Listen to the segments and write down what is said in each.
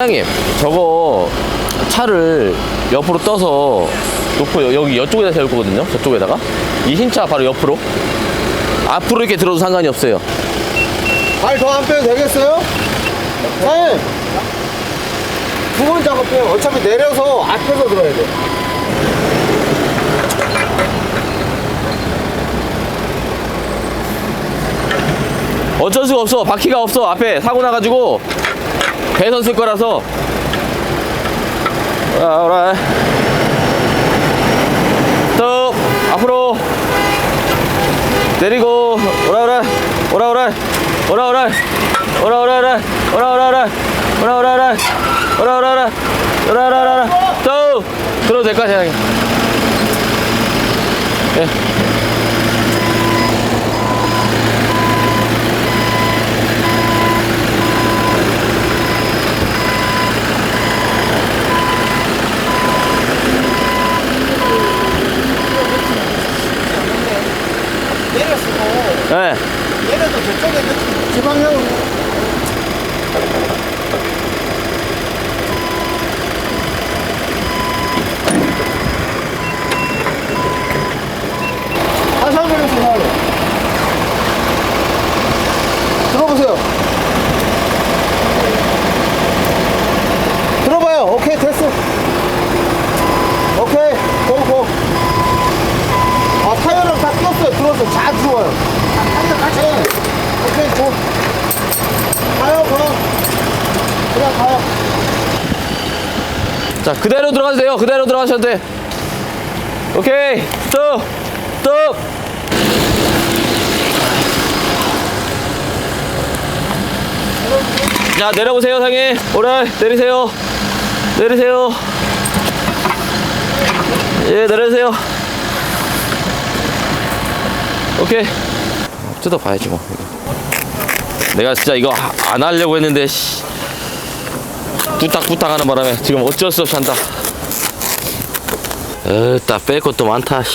사장님, 저거 차를 옆으로 떠서 놓고 여기 이쪽에다 세울 거거든요. 저쪽에다가 이 흰차 바로 옆으로 앞으로 이렇게 들어도 상관이 없어요. 발더안 빼도 되겠어요? 사장님 두 번 작업해요 어차피 내려서 앞에서 들어야 돼 어쩔 수가 없어. 바퀴가 없어. 앞에 사고 나가지고 배선 쓸 거라서. 오라 오라. 또 앞으로. 내리고. 오라 오라. 오라 오라. 오라 오라. 오라 오라 오라. 오라 오라 오라. 오라 오라 오라. 오라 오라 오라. 오라 오라 또! 들어도 될까 생각해. 예. 예. 네. 얘네도 저쪽에 지방형 그냥 가요. 자 그대로 들어가도 돼요. 그대로 들어가셔도 돼 오케이. 스톱 스톱 자 내려보세요 상해. 오래 내리세요. 내리세요. 예 내려주세요. 오케이. 뜯어봐야지 뭐. 내가 진짜 이거 하- 안 하려고 했는데 씨. 부탁부탁 하는 바람에 지금 어쩔 수 없이 한다. 에따 뺄 것도 많다. 씨.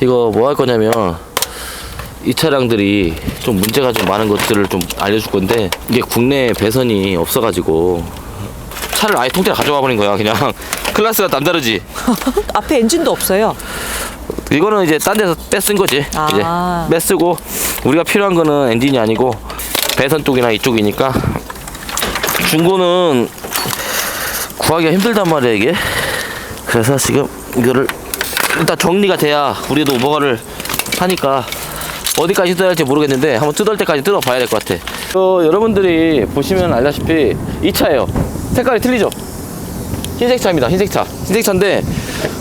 이거 뭐 할 거냐면 이 차량들이 좀 문제가 좀 많은 것들을 좀 알려줄 건데 이게 국내 배선이 없어가지고 차를 아예 통째로 가져와 버린 거야. 그냥 클래스가 남다르지. 앞에 엔진도 없어요. 이거는 이제 딴 데서 떼쓴 거지. 아. 이제 떼쓰고 우리가 필요한 거는 엔진이 아니고 배선 쪽이나 이쪽이니까 중고는 구하기가 힘들단 말이야 이게. 그래서 지금 이거를 일단 정리가 돼야 우리도 뭐가를 하니까 어디까지 뜯어야 할지 모르겠는데 한번 뜯을 때까지 뜯어 봐야 될 것 같아. 어, 여러분들이 보시면 알다시피 이 차예요. 색깔이 틀리죠? 흰색 차입니다. 흰색 차. 흰색 차인데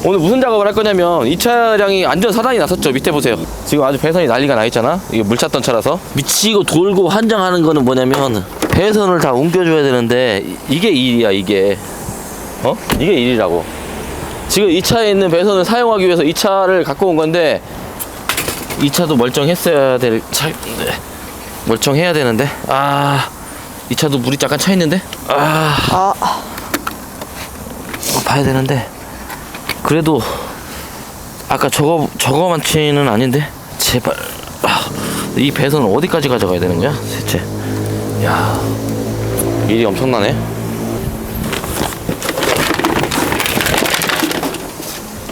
오늘 무슨 작업을 할 거냐면 이 차량이 안전 사단이 났었죠. 밑에 보세요. 지금 아주 배선이 난리가 나 있잖아. 이게 물 찼던 차라서 미치고 돌고 환장하는 거는 뭐냐면 배선을 다 옮겨줘야 되는데 이- 이게 일이야 이게. 어? 이게 일이라고. 지금 이 차에 있는 배선을 사용하기 위해서 이 차를 갖고 온 건데 이 차도 멀쩡했어야 될 차인데 멀쩡해야 되는데 아. 이 차도 물이 잠깐 차 있는데 아 아, 어, 봐야 되는데 그래도 아까 저거 저거만치는 아닌데? 제발. 아, 이 배선은 어디까지 가져가야 되는 거야 대체? 야 일이 엄청나네.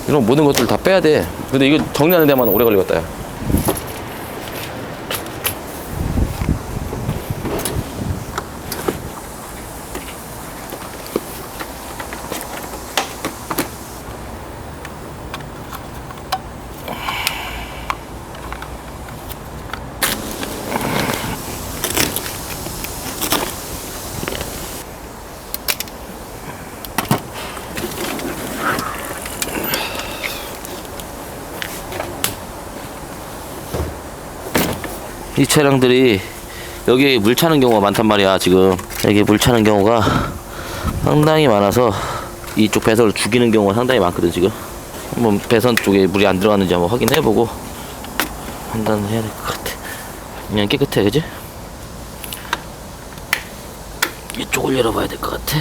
이런 모든 것들 다 빼야 돼. 근데 이거 정리하는 데만 오래 걸리겠다 야. 이 차량들이 여기 물 차는 경우가 많단 말이야 지금. 여기 물 차는 경우가 상당히 많아서 이쪽 배선을 죽이는 경우가 상당히 많거든 지금. 한번 배선 쪽에 물이 안 들어가는지 한번 확인해보고 판단을 해야 될 것 같아. 그냥 깨끗해 그지? 이쪽을 열어봐야 될 것 같아.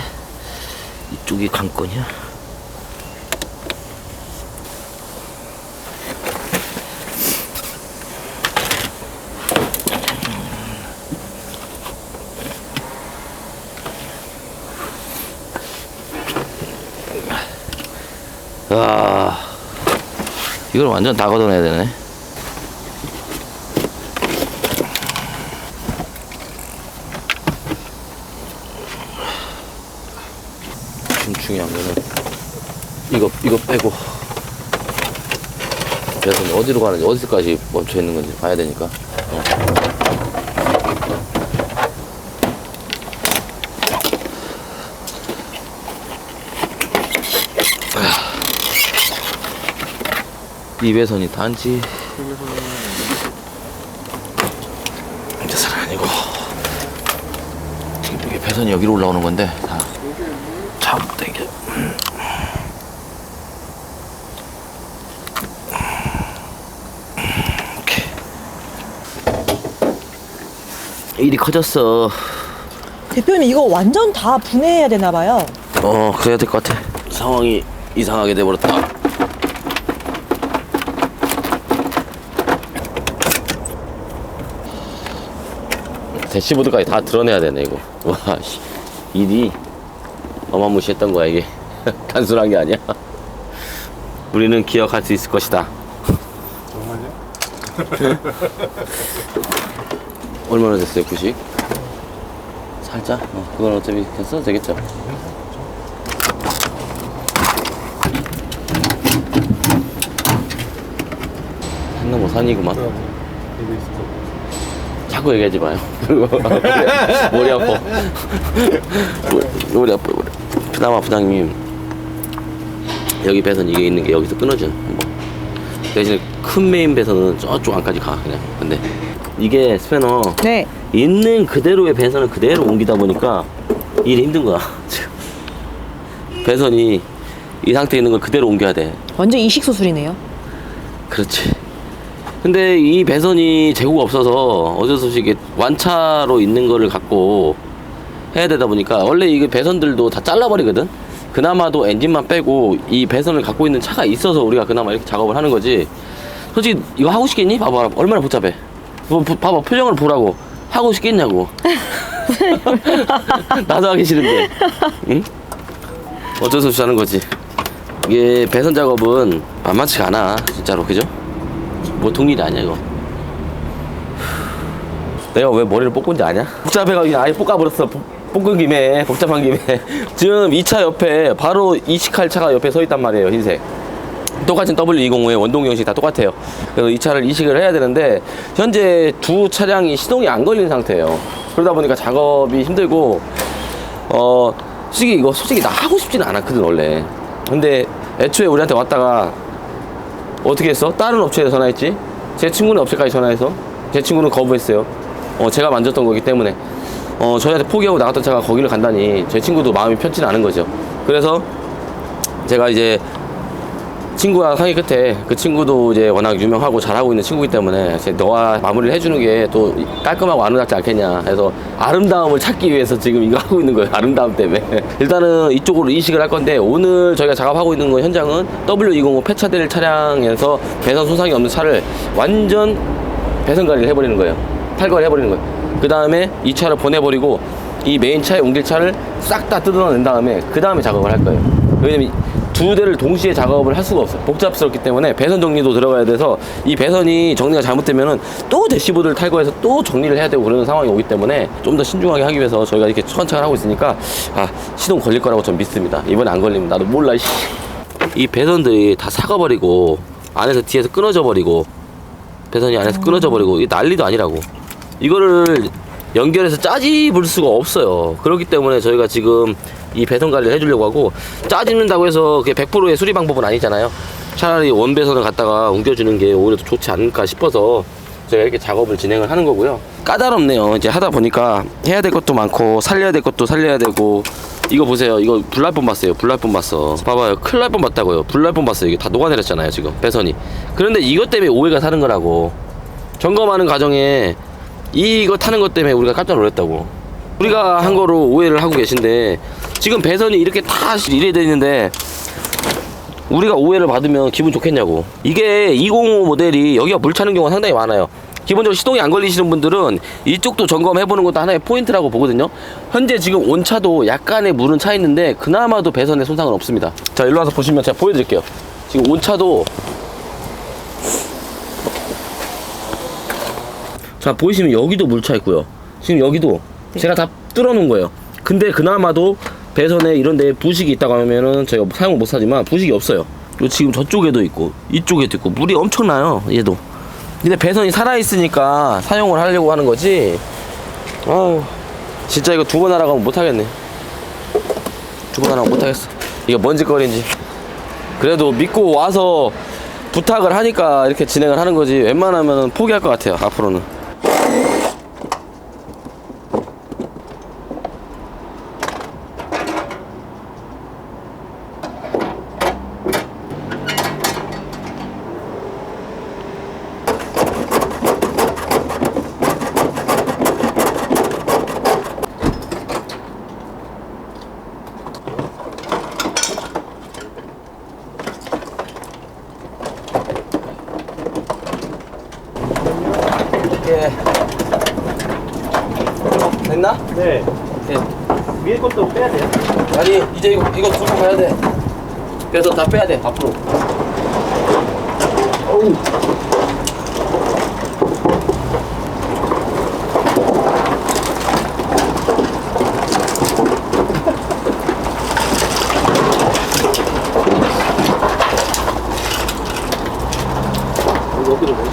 이쪽이 관건이야 아, 이걸 완전 다 걷어내야 되네. 좀 중요한 거는 이거 이거 빼고 그래서 어디로 가는지 어디까지 멈춰 있는 건지 봐야 되니까. 어. 이 배선이 단지. 배선 아니고. 이게 배선이 여기로 올라오는 건데 다 잡다 이게 이렇게 일이 커졌어. 대표님 이거 완전 다 분해해야 되나 봐요. 어 그래야 될 것 같아. 상황이 이상하게 돼버렸다 대시보드까지 다 드러내야 되네 이거 와 씨. 일이 어마무시했던 거야 이게 단순한 게 아니야 우리는 기억할 수 있을 것이다 정말요? 얼마나 됐어요 구식? 살짝? 어, 그건 어차피 그냥 써도 되겠죠 산나무 산이구만 이거 있어. 자꾸 얘기하지 마요. 머리 아파. 머리, 아파, 머리. 그나마 부장님, 여기 배선 이게 있는 게 여기서 끊어져. 한번. 대신에 큰 메인 배선은 저쪽 안까지 가, 그냥. 근데 이게 스패너 네. 있는 그대로의 배선을 그대로 옮기다 보니까 일이 힘든 거야. 지금. 배선이 이 상태에 있는 걸 그대로 옮겨야 돼. 완전 이식 수술이네요. 그렇지. 근데 이 배선이 재고가 없어서 어쩔 수 없이 이게 완차로 있는 거를 갖고 해야 되다 보니까 원래 이게 배선들도 다 잘라버리거든? 그나마도 엔진만 빼고 이 배선을 갖고 있는 차가 있어서 우리가 그나마 이렇게 작업을 하는 거지. 솔직히 이거 하고 싶겠니? 봐봐. 얼마나 복잡해. 뭐, 보- 봐봐. 표정을 보라고. 하고 싶겠냐고. 나도 하기 싫은데. 응? 어쩔 수 없이 하는 거지. 이게 배선 작업은 만만치가 않아. 진짜로. 그죠? 보통 일이 아니야 이거. 내가 왜 머리를 뽑은지 아냐? 복잡해가지고 그냥 아예 볶아버렸어. 볶- 볶은 김에 복잡한 김에. 지금 이 차 옆에 바로 이식할 차가 옆에 서 있단 말이에요 흰색. 똑같은 W205의 원동 형식 다 똑같아요. 그래서 이 차를 이식을 해야 되는데 현재 두 차량이 시동이 안 걸린 상태예요. 그러다 보니까 작업이 힘들고 어 솔직히 이거 솔직히 나 하고 싶지는 않았거든 원래. 근데 애초에 우리한테 왔다가 어떻게 했어? 다른 업체에 전화했지? 제 친구는 업체까지 전화해서 제 친구는 거부했어요. 어, 제가 만졌던 거기 때문에 어, 저희한테 포기하고 나갔던 차가 거기를 간다니 제 친구도 마음이 편치는 않은 거죠. 그래서 제가 이제 친구와 상의 끝에 그 친구도 이제 워낙 유명하고 잘하고 있는 친구이기 때문에 이제 너와 마무리를 해주는 게 또 깔끔하고 아름답지 않겠냐 해서 아름다움을 찾기 위해서 지금 이거 하고 있는 거예요 아름다움 때문에. 일단은 이쪽으로 이식을 할 건데 오늘 저희가 작업하고 있는 거 현장은 W205 폐차될 차량에서 배선 손상이 없는 차를 완전 배선 관리를 해버리는 거예요. 탈거를 해버리는 거예요. 그 다음에 이 차를 보내버리고 이 메인 차에 옮길 차를 싹 다 뜯어낸 다음에 그 다음에 작업을 할 거예요. 왜냐면 두 대를 동시에 작업을 할 수가 없어요. 복잡스럽기 때문에 배선 정리도 들어가야 돼서 이 배선이 정리가 잘못되면은 또 대시보드를 탈거해서 또 정리를 해야 되고 그러는 상황이 오기 때문에 좀 더 신중하게 하기 위해서 저희가 이렇게 천천히 하고 있으니까 아 시동 걸릴 거라고 전 믿습니다. 이번에 안 걸리면 나도 몰라. 씨. 이 배선들이 다 사가버리고 안에서 뒤에서 끊어져 버리고 배선이 안에서 끊어져 버리고 이 난리도 아니라고. 이거를 연결해서 짜집을 수가 없어요. 그렇기 때문에 저희가 지금 이 배선 관리를 해주려고 하고 짜집는다고 해서 그게 100%의 수리 방법은 아니잖아요. 차라리 원배선을 갖다가 옮겨주는 게 오히려 더 좋지 않을까 싶어서 저희가 이렇게 작업을 진행을 하는 거고요. 까다롭네요. 이제 하다 보니까 해야 될 것도 많고 살려야 될 것도 살려야 되고 이거 보세요. 이거 불날 뻔 봤어요. 불날 뻔 봤어. 봐봐요. 큰일 날 뻔 봤다고요. 불날 뻔 봤어요. 이게 다 녹아내렸잖아요. 지금 배선이. 그런데 이것 때문에 오해가 사는 거라고. 점검하는 과정에 이거 타는 것 때문에 우리가 깜짝 놀랐다고. 우리가 한 거로 오해를 하고 계신데 지금 배선이 이렇게 다 이래 돼 있는데 우리가 오해를 받으면 기분 좋겠냐고. 이게 205 모델이 여기가 물 차는 경우가 상당히 많아요. 기본적으로 시동이 안 걸리시는 분들은 이쪽도 점검해보는 것도 하나의 포인트라고 보거든요. 현재 지금 온차도 약간의 물은 차 있는데 그나마도 배선에 손상은 없습니다. 자, 일로 와서 보시면 제가 보여드릴게요. 지금 온차도 자 보이시면 여기도 물 차 있고요. 지금 여기도 제가 다 뚫어놓은 거예요. 근데 그나마도 배선에 이런 데 부식이 있다고 하면은 저희가 사용을 못 하지만 부식이 없어요. 그리고 지금 저쪽에도 있고 이쪽에도 있고 물이 엄청나요. 얘도. 근데 배선이 살아 있으니까 사용을 하려고 하는 거지. 아우 진짜 이거 두 번 하라고 못 하겠네. 두 번 하라고 못 하겠어. 이게 뭔 짓거리인지. 그래도 믿고 와서 부탁을 하니까 이렇게 진행을 하는 거지. 웬만하면 포기할 것 같아요. 앞으로는. 예. 됐나? 네. 네. 위에 것도 빼야 돼요? 아니 이제 이거 이거 들고 가야 돼. 그래서 다 빼야 돼 앞으로. 어우. 이거 어디로 가?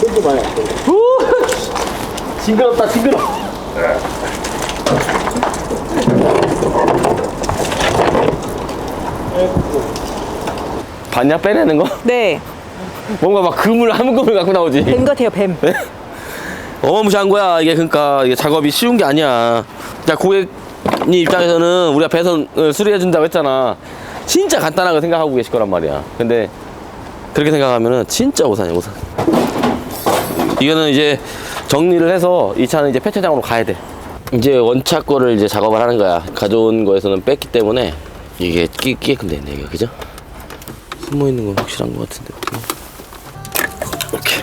땡겨 봐요. 징그럽다 징그러. 봤냐 빼내는 거? 네. 뭔가 막 그물 한 그물 갖고 나오지. 뱀 같아요, 뱀. 네? 어마무시한 거야 이게 그러니까 이게 작업이 쉬운 게 아니야. 자 고객님 입장에서는 우리가 배선을 수리해 준다고 했잖아. 진짜 간단하게 생각하고 계실 거란 말이야. 근데 그렇게 생각하면은 진짜 오산이야 오산. 이거는 이제 정리를 해서 이 차는 이제 폐차장으로 가야 돼. 이제 원차 거를 이제 작업을 하는 거야. 가져온 거에서는 뺐기 때문에 이게 끼, 끼게끔 됐네 이거 그죠? 숨어 있는 건 확실한 것 같은데. 이렇게.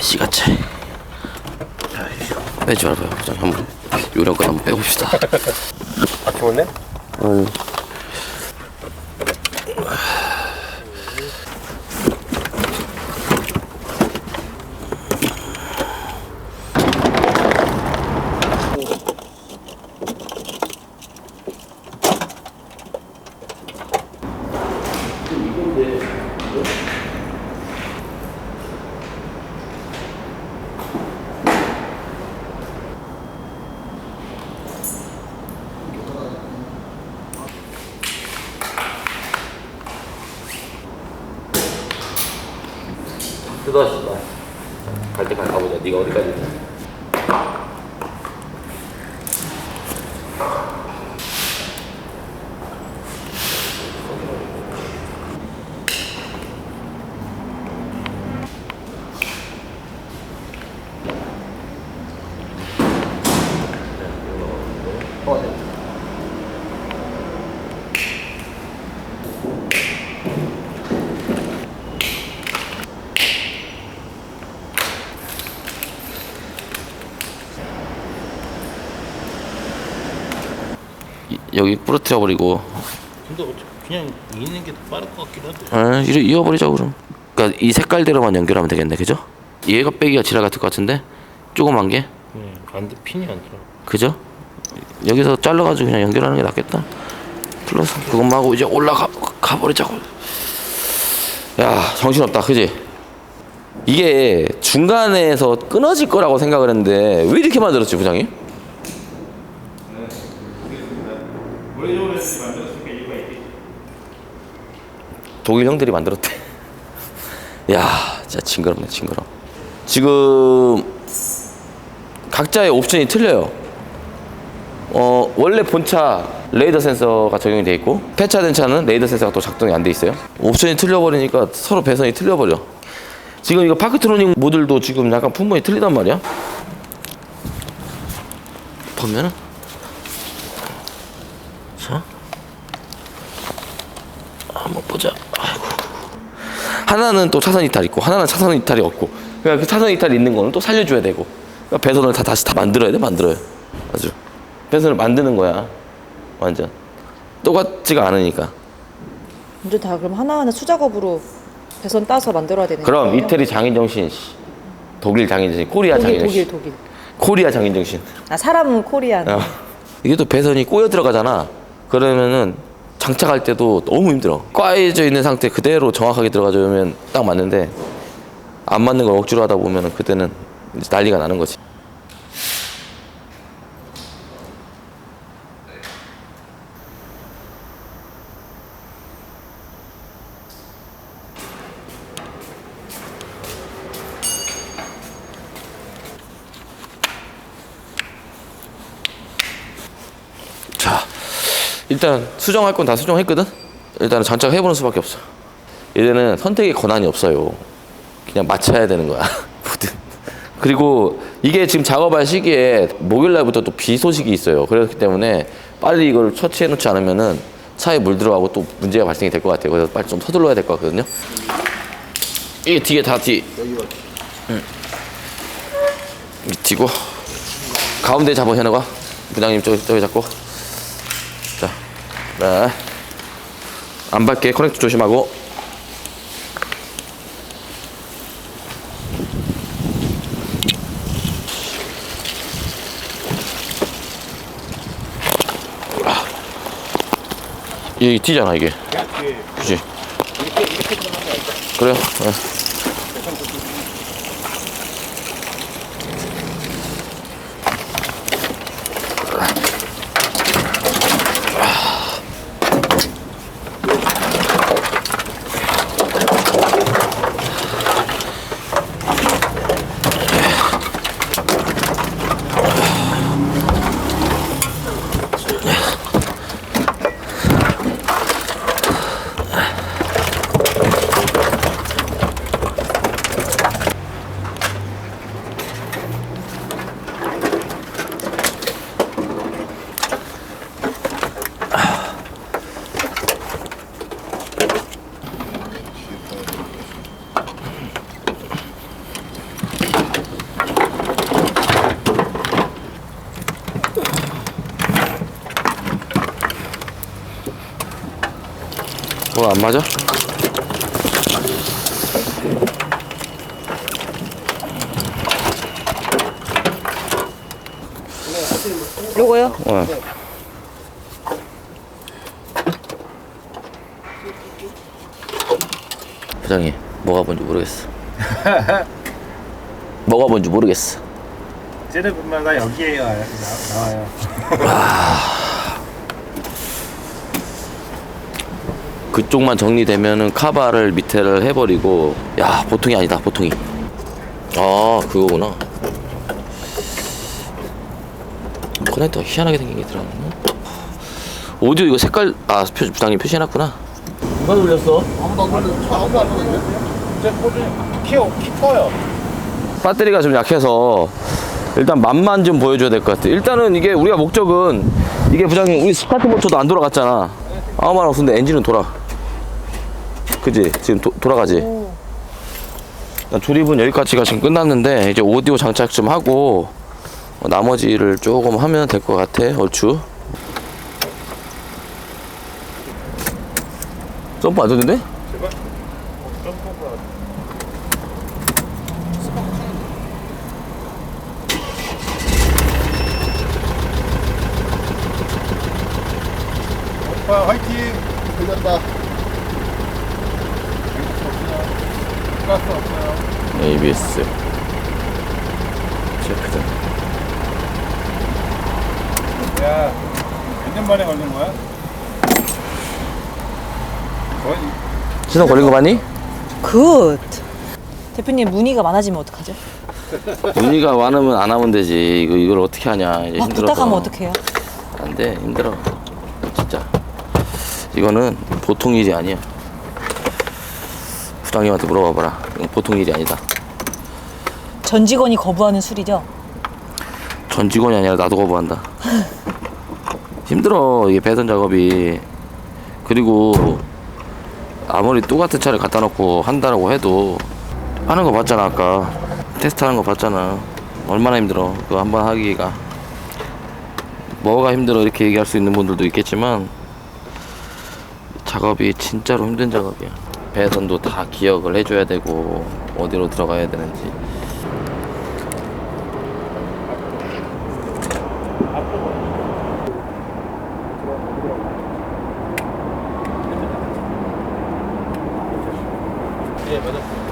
씨가차. 빼지 말아봐요. 그냥 한번 요령껏 한번 빼봅시다. 아, 좋네? 음. 뜯어졌다. 갈 때까지 가보 여기 부러뜨려 버리고 근데 어차피 그냥 있는 게 더 빠를 것 같긴 한데 아, 이래 이어버리자 그럼. 그러니까 이 색깔대로만 연결하면 되겠네, 그죠? 얘가 빼기가 지랄 같을 것 같은데 조그만 게, 네, 안 돼 핀이 안 들어 그죠? 여기서 잘라가지고 그냥 연결하는 게 낫겠다. 플러스 그것만 하고 이제 올라가 가버리자고. 야, 정신 없다, 그지? 이게 중간에서 끊어질 거라고 생각을 했는데 왜 이렇게 만들었지, 부장님? 독일 형들이 만들었대. 야, 진짜 징그럽네, 징그러. 지금 각자의 옵션이 틀려요. 어, 원래 본차 레이더 센서가 적용이 돼 있고 폐차된 차는 레이더 센서가 또 작동이 안 돼 있어요. 옵션이 틀려버리니까 서로 배선이 틀려버려. 지금 이거 파크트로닉 모듈도 지금 약간 품목이 틀리단 말이야. 보면은 자 한번 보자. 아이고. 하나는 또 차선 이탈 있고 하나는 차선 이탈이 없고 그러니까 그 차선 이탈이 있는 거는 또 살려줘야 되고 그러니까 배선을 다 다시 다 만들어야 돼 만들어요 아주 배선을 만드는 거야 완전 똑같지가 않으니까 이제 다 그럼 하나하나 수작업으로 배선 따서 만들어야 되는 그럼 거예요? 이태리 장인정신 씨. 독일 장인정신 코리아 독일 장인정신 독일 독일. 코리아 장인정신 아 사람은 코리안. 어. 이게 또 배선이 꼬여 들어가잖아 그러면은 장착할 때도 너무 힘들어. 꽈여져 있는 상태 그대로 정확하게 들어가주면 딱 맞는데 안 맞는 걸 억지로 하다 보면은 그때는 난리가 나는 거지 일단 수정할 건 다 수정했거든? 일단은 장착 해보는 수밖에 없어. 얘는 선택의 권한이 없어요. 그냥 맞춰야 되는 거야 뭐든. 그리고 이게 지금 작업할 시기에 목요일날부터 또 비 소식이 있어요. 그렇기 때문에 빨리 이걸 처치해 놓지 않으면은 차에 물 들어가고 또 문제가 발생이 될 것 같아요. 그래서 빨리 좀 서둘러야 될 것 같거든요. 이게 뒤에 다 뒤. 응. 밑이고. 가운데 잡아 현우가. 부장님 저기 저기 잡고. 자, 네. 안 받게 커넥터 조심하고. 아. 이게 튀잖아 이게. 그지? 그래요? 네. 뭐안 맞아? 요거요? 어. 부장님 뭐가 뭔지 모르겠어. 뭐가 뭔지 모르겠어. 찌르 분마가 여기에. 나, 나와요. 그쪽만 정리되면은 카바를 밑에를 해버리고 야 보통이 아니다 보통이. 아 그거구나. 커넥터가 희한하게 생긴 게 들어갔나? 오디오 이거 색깔 아 표, 부장님 표시해놨구나. 누가 돌렸어? 아무도 안 걸려. 아무도 안 걸려. 이제 꽂은 키워 키 커요. 배터리가 좀 약해서 일단 맛만 좀 보여줘야 될 것 같아. 일단은 이게 우리가 목적은 이게 부장님 우리 스타트 모터도 안 돌아갔잖아. 아무 말 없는데 엔진은 돌아. 그지? 지금 도- 돌아가지. 일단 조립은 여기까지가 지금 끝났는데 이제 오디오 장착 좀 하고 어, 나머지를 조금 하면 될 것 같아. 얼추. 점프 안 되는데? 오빠 화이팅. 걸렸다. 가스 없어요. ABS. 체크전. 야, 몇 년 만에 걸린 거야? 거의 시동 걸린 거 봤니? 굿. 대표님 문의가 많아지면 어떡하죠? 문의가 많으면 안 하면 되지. 이거 이걸 어떻게 하냐. 이제 막 힘들어서. 부탁하면 어떡해요? 안 돼. 힘들어. 진짜. 이거는 보통 일이 아니야. 부장님한테 물어봐봐라. 이건 보통 일이 아니다. 전 직원이 거부하는 술이죠? 전 직원이 아니라 나도 거부한다. 힘들어 이게 배선 작업이. 그리고 아무리 똑같은 차를 갖다 놓고 한다라고 해도 하는 거 봤잖아 아까 테스트하는 거 봤잖아. 얼마나 힘들어 그거 한 번 하기가. 뭐가 힘들어 이렇게 얘기할 수 있는 분들도 있겠지만 작업이 진짜로 힘든 작업이야. 배선도 다 기억을 해줘야 되고 어디로 들어가야 되는지. 예맞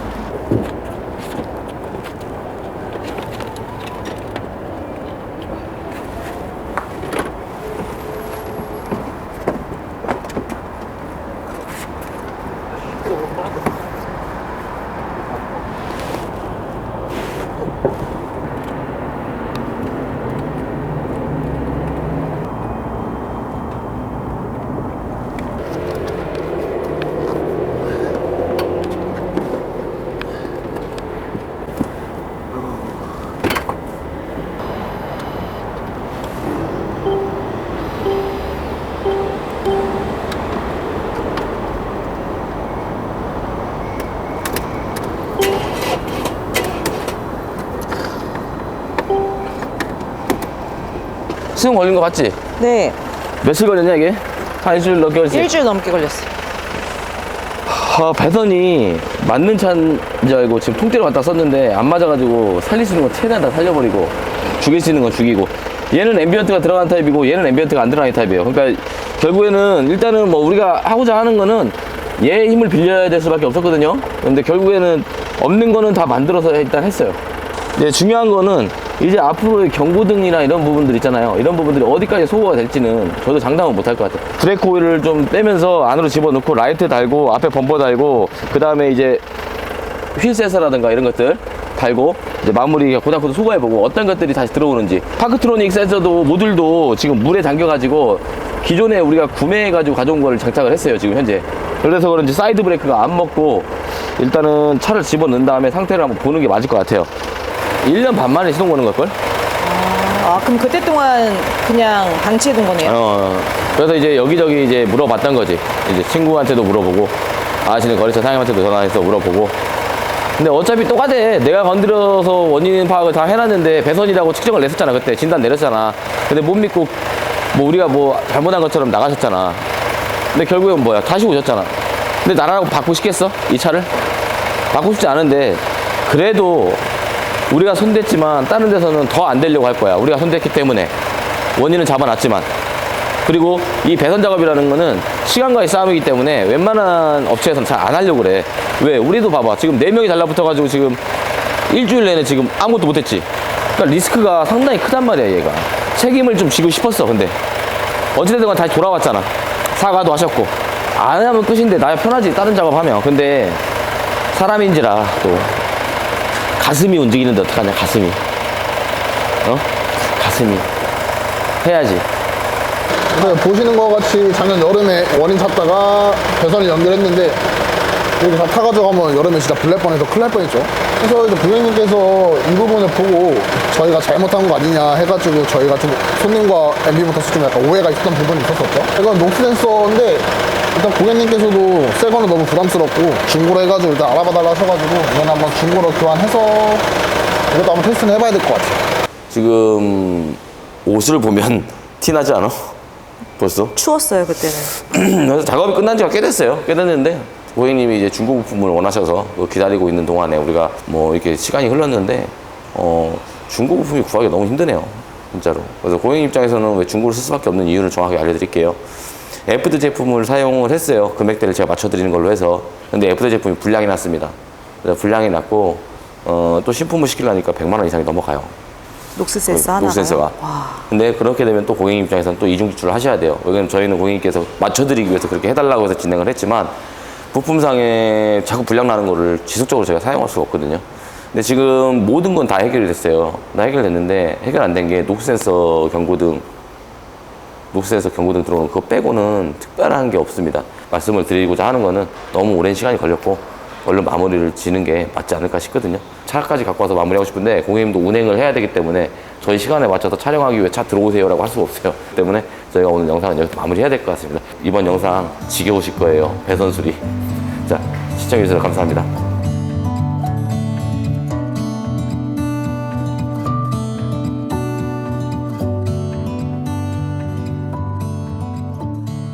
시험 걸린 거 맞지? 네. 며칠 걸렸냐 이게? 한 일주일 넘게 걸렸지? 일주일 넘게 걸렸어요. 아, 배선이 맞는 차인 줄 알고 지금 통째로 갖다 썼는데 안 맞아가지고 살릴 수 있는 건 최대한 다 살려버리고 죽일 수 있는 건 죽이고 얘는 앰비언트가 들어간 타입이고 얘는 앰비언트가 안 들어가는 타입이에요 그러니까 결국에는 일단은 뭐 우리가 하고자 하는 거는 얘 힘을 빌려야 될 수밖에 없었거든요 근데 결국에는 없는 거는 다 만들어서 일단 했어요 네, 중요한 거는 이제 앞으로의 경고등이나 이런 부분들 있잖아요. 이런 부분들이 어디까지 소거가 될지는 저도 장담은 못할 것 같아요. 브레이크 오일을 좀 빼면서 안으로 집어넣고 라이트 달고 앞에 범퍼 달고 그 다음에 이제 휠 센서라든가 이런 것들 달고 이제 마무리 고등학교도 소거해보고 어떤 것들이 다시 들어오는지 파크트로닉 센서도 모듈도 지금 물에 잠겨가지고 기존에 우리가 구매해가지고 가져온 거를 장착을 했어요 지금 현재 그래서 그런지 사이드 브레이크가 안 먹고 일단은 차를 집어넣은 다음에 상태를 한번 보는 게 맞을 것 같아요 1년 반 만에 시동 거는 걸걸? 아, 그럼 그때 동안 그냥 방치해둔 거네요? 어, 그래서 이제 여기저기 이제 물어봤던 거지. 이제 친구한테도 물어보고, 아시는 거래처 사장님한테도 전화해서 물어보고. 근데 어차피 똑같아. 내가 건드려서 원인 파악을 다 해놨는데 배선이라고 측정을 냈었잖아. 그때 진단 내렸잖아. 근데 못 믿고, 뭐 우리가 뭐 잘못한 것처럼 나가셨잖아. 근데 결국엔 뭐야? 다시 오셨잖아. 근데 나라고 바꾸고 싶겠어? 이 차를? 바꾸고 싶지 않은데, 그래도 우리가 손댔지만 다른 데서는 더 안 되려고 할 거야. 우리가 손댔기 때문에. 원인은 잡아놨지만. 그리고 이 배선 작업이라는 거는 시간과의 싸움이기 때문에 웬만한 업체에서는 잘 안 하려고 그래. 왜? 우리도 봐봐. 지금 네명이 달라붙어가지고 지금 일주일 내내 지금 아무것도 못했지. 그러니까 리스크가 상당히 크단 말이야, 얘가. 책임을 좀 지고 싶었어, 근데. 어찌됐든 간 다시 돌아왔잖아. 사과도 하셨고. 안 하면 끝인데 나야 편하지, 다른 작업하면. 근데 사람인지라 또 가슴이 움직이는데 어떡하냐, 가슴이. 어? 가슴이. 해야지. 네, 보시는 것 같이 작년 여름에 원인 찾다가 배선을 연결했는데 여기 다 타가지고 하면 여름에 진짜 불날 뻔해서 큰일 날 뻔했죠. 그래서 이제 고객님께서 이 부분을 보고 저희가 잘못한 거 아니냐 해가지고 저희가 좀 손님과 MB부터 좀 약간 오해가 있었던 부분이 있었었죠. 이건 녹스 센서인데 일단 고객님께서도 새 거는 너무 부담스럽고 중고로 해가지고 일단 알아봐 달라 하셔가지고 이건 한번 중고로 교환해서 이것도 한번 테스트는 해봐야 될 것 같아요. 지금 옷을 보면 티나지 않아? 벌써? 추웠어요, 그때는. 그래서 작업이 끝난 지가 꽤 됐어요. 꽤 됐는데 고객님이 이제 중고 부품을 원하셔서 기다리고 있는 동안에 우리가 뭐 이렇게 시간이 흘렀는데 어 중고 부품이 구하기가 너무 힘드네요. 진짜로. 그래서 고객님 입장에서는 왜 중고를 쓸 수밖에 없는 이유를 정확하게 알려드릴게요. FD 제품을 사용을 했어요. 금액대를 제가 맞춰드리는 걸로 해서. 근데 FD 제품이 불량이 났습니다. 그래서 불량이 났고 어, 또 신품을 시키려니까 100만 원 이상이 넘어가요. 녹스 센서 하나. 녹스 센서가. 근데 그렇게 되면 또 고객님 입장에서는 또 이중 지출을 하셔야 돼요. 왜냐면 저희는 고객님께서 맞춰드리기 위해서 그렇게 해달라고 해서 진행을 했지만 부품상에 자꾸 불량 나는 거를 지속적으로 제가 사용할 수가 없거든요. 근데 지금 모든 건 다 해결이 됐어요. 다 해결됐는데 해결 안 된 게 녹스 센서 경고등, 녹스 센서 경고등 들어오는 그거 빼고는 특별한 게 없습니다. 말씀을 드리고자 하는 거는 너무 오랜 시간이 걸렸고 얼른 마무리를 지는 게 맞지 않을까 싶거든요. 차까지 갖고 와서 마무리하고 싶은데 고객님도 운행을 해야 되기 때문에 저희 시간에 맞춰서 촬영하기 위해 차 들어오세요라고 할 수가 없어요. 때문에 저희가 오늘 영상은 여기서 마무리해야 될 것 같습니다. 이번 영상 지겨우실 거예요. 배선수리. 자, 시청해주셔서 감사합니다.